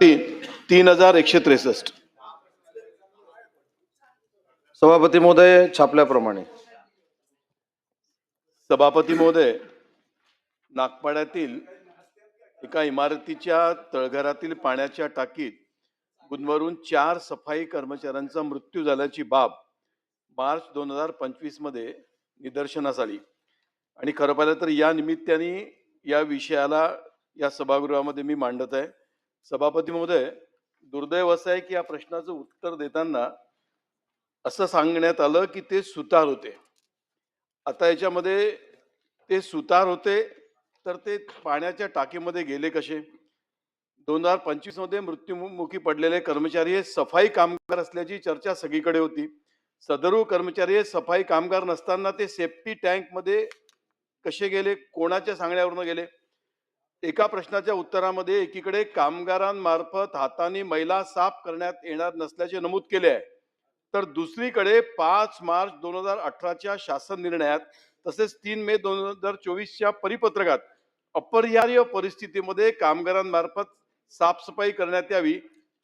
तीन तीन हजार एकशे त्रेसष्ट. सभापती महोदय छापल्याप्रमाणे. सभापती महोदय नागपाड्यातील एका इमारतीच्या तळघरातील पाण्याच्या टाकीत गुदमरून चार सफाई कर्मचाऱ्यांचा मृत्यू झाल्याची बाब मार्च दोन हजार पंचवीसमध्ये निदर्शनास आली. आणि खरं पाहिलं तर या निमित्ताने या विषयाला या सभागृहामध्ये मी मांडत आहे. सभापती महोदय दुर्दैव असं आहे की या प्रश्नाचं उत्तर देताना असं सांगण्यात आलं की ते सुतार होते. आता याच्यामध्ये ते सुतार होते तर ते पाण्याच्या टाकीमध्ये गेले कसे? दोन हजार पंचवीसमध्ये मृत्युमुखी पडलेले कर्मचारी हे सफाई कामगार असल्याची चर्चा सगळीकडे होती. सदरू कर्मचारी हे सफाई कामगार नसताना ते सेफ्टी टँकमध्ये कसे गेले? कोणाच्या सांगण्यावरून गेले? एका प्रश्नाच्या उत्तरामध्ये एकीकडे कामगारांमार्फत हाताने मैला साफ करण्यात येणार नसल्याचे नमूद केले आहे. तर दुसरीकडे पाच मार्च दोन हजार अठराच्या शासन निर्णयात तसेच तीन मे दोन हजार चोवीसच्या परिपत्रकात अपरिहार्य परिस्थितीमध्ये कामगारांमार्फत साफसफाई करण्यात यावी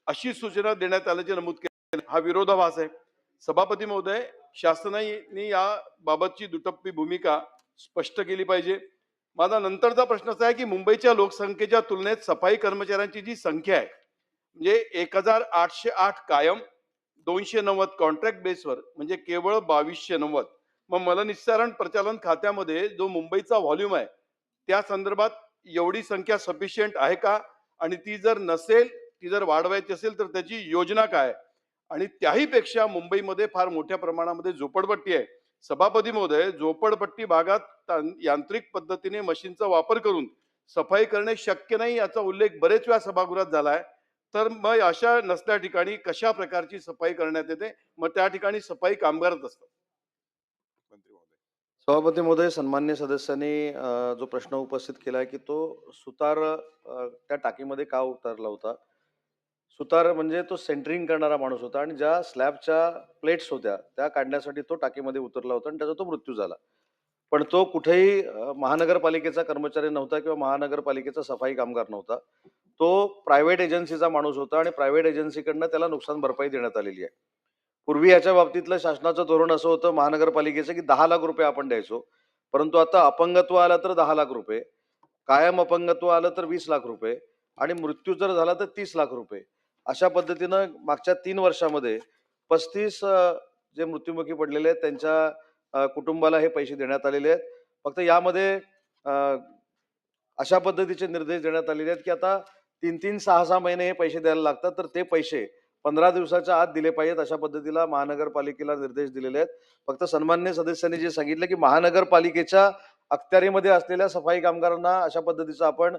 अशी सूचना देण्यात आल्याचे नमूद केले. हा विरोधाभास आहे. सभापती महोदय शासनाने याबाबतची दुटप्पी भूमिका स्पष्ट केली पाहिजे. माझा नंतरचा प्रश्न असा आहे की मुंबईच्या लोकसंख्येच्या तुलनेत सफाई कर्मचाऱ्यांची जी संख्या आहे म्हणजे एक हजार आठशे आठ कायम दोनशे नव्वद कॉन्ट्रॅक्ट बेसवर म्हणजे केवळ बावीसशे नव्वद मग मलनिस्सारण प्रचालन खात्यामध्ये जो मुंबईचा व्हॉल्यूम आहे त्या संदर्भात एवढी संख्या सफिशियंट आहे का? आणि ती जर नसेल ती जर वाढवायची असेल तर त्याची योजना काय? आणि त्याहीपेक्षा मुंबईमध्ये फार मोठ्या प्रमाणामध्ये झोपडपट्टी आहे. सभापती महोदय झोपडपट्टी भागात यांत्रिक पद्धतीने मशीनचा वापर करून सफाई करणे शक्य नाही याचा उल्लेख बरेच वेळा सभागृहात झाला आहे तर मग अशा नसल्या ठिकाणी कशा प्रकारची सफाई करण्यात येते? मग त्या ठिकाणी सफाई कामगारच असतात सभापती महोदय सन्मान्य सदस्यांनी जो प्रश्न उपस्थित केला आहे की तो सुतार त्या टाकीमध्ये का उतरला होता? सुतार म्हणजे तो सेंटरिंग करणारा माणूस होता आणि ज्या स्लॅबच्या प्लेट्स होत्या त्या काढण्यासाठी तो टाकीमध्ये उतरला होता आणि त्याचा तो मृत्यू झाला. पण तो कुठेही महानगरपालिकेचा कर्मचारी नव्हता किंवा महानगरपालिकेचा सफाई कामगार नव्हता. तो प्रायव्हेट एजन्सीचा माणूस होता आणि प्रायव्हेट एजन्सीकडनं त्याला नुकसान भरपाई देण्यात आलेली आहे. पूर्वी याच्या बाबतीतलं शासनाचं धोरण असं होतं महानगरपालिकेचं की दहा लाख रुपये आपण द्यायचो. परंतु आता अपंगत्व आलं तर दहा लाख रुपये कायम अपंगत्व आलं तर वीस लाख रुपये आणि मृत्यू जर झाला तर तीस लाख रुपये. अशा पद्धतीनं मागच्या तीन वर्षामध्ये पस्तीस जे मृत्युमुखी पडलेले आहेत त्यांच्या कुटुंबाला हे पैसे देण्यात आलेले आहेत. फक्त यामध्ये अशा पद्धतीचे निर्देश देण्यात आलेले आहेत की आता तीन तीन सहा सहा महिने हे पैसे द्यायला लागतात तर ते पैसे पंधरा दिवसाच्या आत दिले पाहिजेत अशा पद्धतीला महानगरपालिकेला निर्देश दिलेले आहेत. फक्त सन्मान्य सदस्यांनी जे सांगितलं की महानगरपालिकेच्या अखत्यारीमध्ये असलेल्या सफाई कामगारांना अशा पद्धतीचं आपण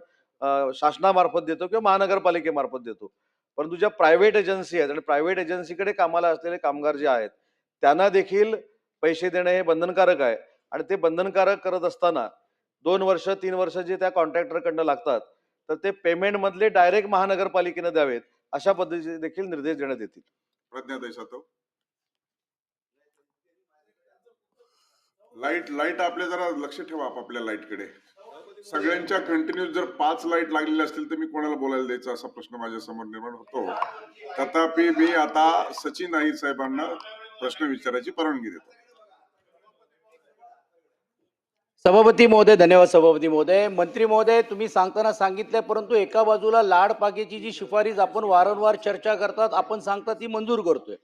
शासनामार्फत देतो किंवा महानगरपालिकेमार्फत देतो. परंतु ज्या प्रायव्हेट एजन्सी आहेत आणि प्रायव्हेट एजन्सीकडे कामाला असलेले कामगार जे आहेत त्यांना देखील पैसे देणे हे बंधनकारक आहे. आणि ते बंधनकारक करत असताना दोन वर्ष तीन वर्ष जे त्या कॉन्ट्रॅक्टरकडनं लागतात तर ते पेमेंट मधले डायरेक्ट महानगरपालिकेनं द्यावेत अशा पद्धतीचे देखील निर्देश देण्यात येतील. प्रज्ञाताई सातव. लाइट लाइट आपल्या जरा लक्ष ठेवा आपापल्या लाईटकडे सगळ्यांच्या कंटिन्यूस जर पाच लाइट लागलेल्या असतील तर मी कोणाला बोलायला द्यायचा असा प्रश्न माझ्यासमोर निर्माण होतो? तथापि मी आता सचिन आई साहेबांना प्रश्न विचारायची परवानगी देतो. सभापती महोदय धन्यवाद सभापती महोदय. मंत्री महोदय तुम्ही सांगताना सांगितलंय परंतु एका बाजूला लाड पाकेची जी शिफारस आपण वारंवार चर्चा करतात आपण सांगता ती मंजूर करतोय.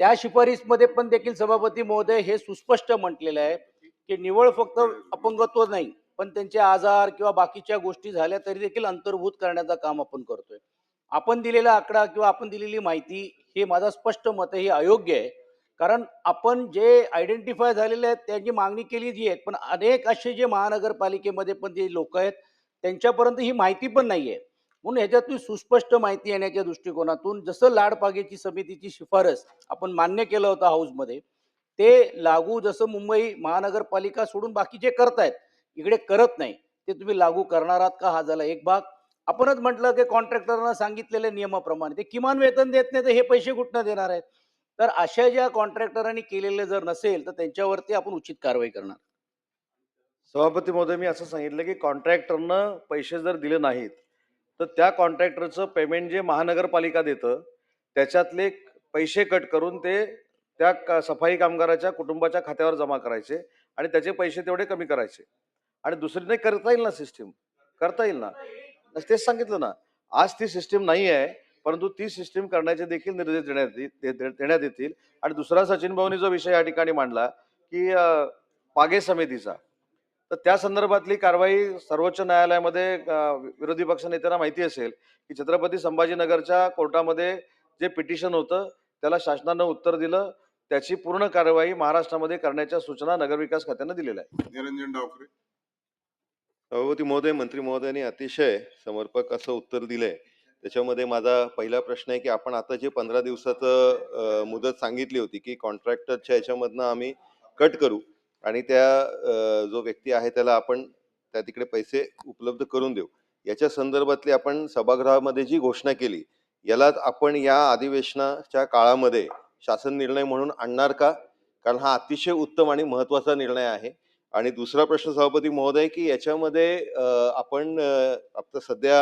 त्या शिफारसमध्ये पण देखील सभापती महोदय हे सुस्पष्ट म्हटलेलं आहे की निवळ फक्त अपंगत्व नाही पण त्यांचे आजार किंवा बाकीच्या गोष्टी झाल्या तरी देखील अंतर्भूत करण्याचं काम आपण करतोय. आपण दिलेला आकडा किंवा आपण दिलेली माहिती हे माझं स्पष्ट मत हे अयोग्य आहे. कारण आपण जे आयडेंटिफाय झालेले आहेत त्यांची मागणी केली जी आहे पण अनेक असे जे महानगरपालिकेमध्ये पण जे लोक आहेत त्यांच्यापर्यंत ही माहिती पण नाही आहे म्हणून ह्याच्यातून सुस्पष्ट माहिती येण्याच्या दृष्टिकोनातून जसं लाडपागेची समितीची शिफारस आपण मान्य केलं होतं हाऊसमध्ये ते लागू जसं मुंबई महानगरपालिका सोडून बाकीचे करतायत इकडे करत नाही. ते तुम्ही लागू करणार आहात का? हा झाला एक भाग. आपणच म्हटलं की कॉन्ट्रॅक्टरना सांगितलेल्या नियमाप्रमाणे. ते किमान वेतन देत नाही तर हे पैसे कुठनं देणार आहेत? तर अशा ज्या कॉन्ट्रॅक्टरांनी केलेले जर नसेल तर त्यांच्यावरती आपण उचित कारवाई करणार. सभापती महोदय मी असं सांगितलं की कॉन्ट्रॅक्टरनं पैसे जर दिले नाहीत तर त्या कॉन्ट्रॅक्टरचं पेमेंट जे महानगरपालिका देतं त्याच्यातले पैसे कट करून ते त्या सफाई कामगाराच्या कुटुंबाच्या खात्यावर जमा करायचे आणि त्याचे पैसे तेवढे कमी करायचे. आणि दुसरी नाही करता येईल ना सिस्टीम करता येईल ना? तेच सांगितलं ना. आज ती सिस्टीम नाही आहे परंतु ती सिस्टीम करण्याचे देखील निर्देश देण्यात दे- देण्यात येतील. आणि दुसरा सचिन भाऊनी जो विषय या ठिकाणी मांडला की पागे समितीचा. तर त्या संदर्भातली कारवाई सर्वोच्च न्यायालयामध्ये विरोधी पक्ष नेत्यांना माहिती असेल की छत्रपती संभाजीनगरच्या कोर्टामध्ये जे पिटिशन होतं त्याला शासनानं उत्तर दिलं. त्याची पूर्ण कारवाई महाराष्ट्रामध्ये करण्याच्या सूचना नगरविकास खात्यानं दिलेल्या आहेत. निरंजन डावकरे सभापती महोदय मंत्री महोदयांनी अतिशय समर्पक असं उत्तर दिलंय. त्याच्यामध्ये माझा पहिला प्रश्न आहे की आपण आता जे पंधरा दिवसाचं अं, मुदत सांगितली होती की कॉन्ट्रॅक्टरच्या याच्यामधनं आम्ही कट करू आणि त्या अं, जो व्यक्ती आहे त्याला आपण त्या तिकडे पैसे उपलब्ध करून देऊ. याच्या संदर्भातली आपण सभागृहामध्ये जी घोषणा केली यालाच आपण या अधिवेशनाच्या काळामध्ये शासन निर्णय म्हणून आणणार का? कारण हा अतिशय उत्तम आणि महत्त्वाचा निर्णय आहे. आणि दुसरा प्रश्न सभापती महोदय की याच्यामध्ये आपण आता सध्या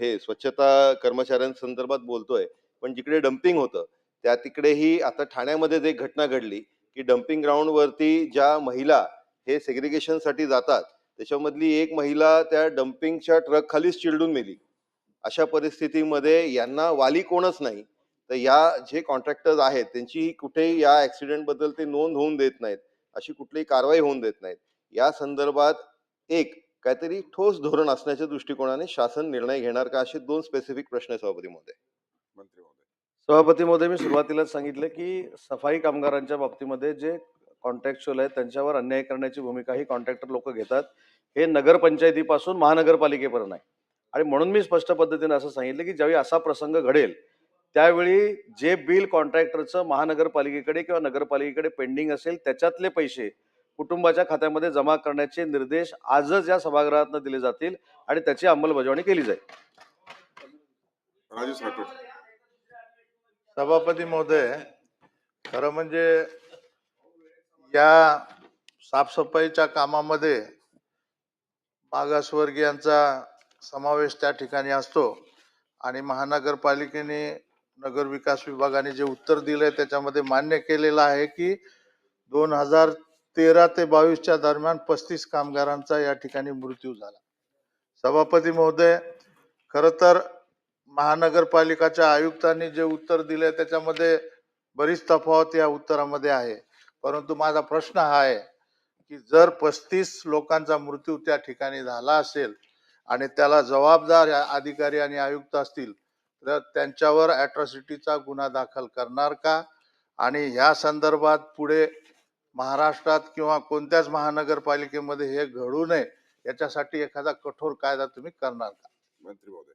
हे स्वच्छता कर्मचाऱ्यांसंदर्भात बोलतोय पण जिकडे डम्पिंग होतं त्या तिकडेही आता ठाण्यामध्ये एक घटना घडली की डम्पिंग ग्राउंडवरती ज्या महिला हे सेग्रिगेशनसाठी जातात त्याच्यामधली एक महिला त्या डम्पिंगच्या ट्रक खालीच चिरडून मेली. अशा परिस्थितीमध्ये यांना वाली कोणच नाही. तर या जे कॉन्ट्रॅक्टर्स आहेत त्यांची कुठेही या ऍक्सिडेंटबद्दल ते नोंद होऊन देत नाहीत. अशी कुठलीही कारवाई होऊन देत नाहीत. या संदर्भात एक काहीतरी ठोस धोरण असण्याच्या दृष्टिकोनाने शासन निर्णय घेणार का असे दोन स्पेसिफिक प्रश्न सभापती महोदय. मंत्री महोदय. सभापती महोदय मी सुरुवातीलाच सांगितलं की सफाई कामगारांच्या बाबतीमध्ये जे कॉन्ट्रॅक्च्युअल आहेत त्यांच्यावर अन्याय करण्याची भूमिका ही कॉन्ट्रॅक्टर लोक घेतात. हे नगरपंचायतीपासून महानगरपालिकेपर्यंत आहे. आणि म्हणून मी स्पष्ट पद्धतीने असं सांगितलं की ज्यावेळी असा प्रसंग घडेल त्यावेळी जे बिल कॉन्ट्रॅक्टरचं महानगरपालिकेकडे किंवा नगरपालिकेकडे पेंडिंग असेल त्याच्यातले पैसे कुटुंबाच्या खात्यामध्ये जमा करण्याचे निर्देश आजच या सभागृहातनं दिले जातील आणि त्याची अंमलबजावणी केली जाईल. राजेश राठोड. सभापती महोदय खरं म्हणजे या साफसफाईच्या कामामध्ये मागासवर्गीयांचा समावेश त्या ठिकाणी असतो आणि महानगरपालिकेने नगर विकास विभागाने जे उत्तर दिलंय त्याच्यामध्ये मान्य केलेलं आहे की दोन हजार तेरा ते बावीसच्या दरम्यान पस्तीस कामगारांचा या ठिकाणी मृत्यू झाला. सभापती महोदय खरं तर महानगरपालिकाच्या आयुक्तांनी जे उत्तर दिले त्याच्यामध्ये बरीच तफावत या उत्तरामध्ये आहे. परंतु माझा प्रश्न हा आहे की जर पस्तीस लोकांचा मृत्यू त्या ठिकाणी झाला असेल आणि त्याला जबाबदार या अधिकारी आणि आयुक्त असतील तर त्यांच्यावर ॲट्रॉसिटीचा गुन्हा दाखल करणार का? आणि ह्या संदर्भात पुढे महाराष्ट्रात किंवा कोणत्याच महानगरपालिकेमध्ये हे घडू नये याच्यासाठी एखादा कठोर कायदा तुम्ही करणार का? मंत्री महोदय.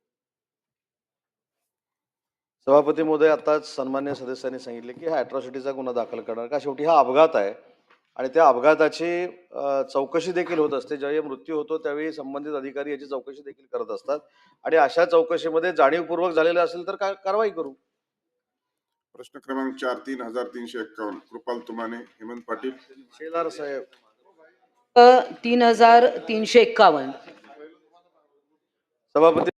सभापती महोदय आताच सन्मान्य सदस्यांनी सांगितले की हा अॅट्रॉसिटीचा गुन्हा दाखल करणार का? शेवटी हा अपघात आहे. आणि त्या अपघाताची चौकशी देखील होत असते. ज्यावेळी मृत्यू होतो त्यावेळी संबंधित अधिकारी याची चौकशी देखील करत असतात. आणि अशा चौकशीमध्ये जाणीवपूर्वक झालेलं असेल तर का- कारवाई करू? प्रश्न क्रमांक चार तीन हजार तीनशे एक्कावन्न. कृपाल तुमाने हेमंत पाटील. शेलार साहेब. तीन हजार तीनशे एक्कावन्न. सभापती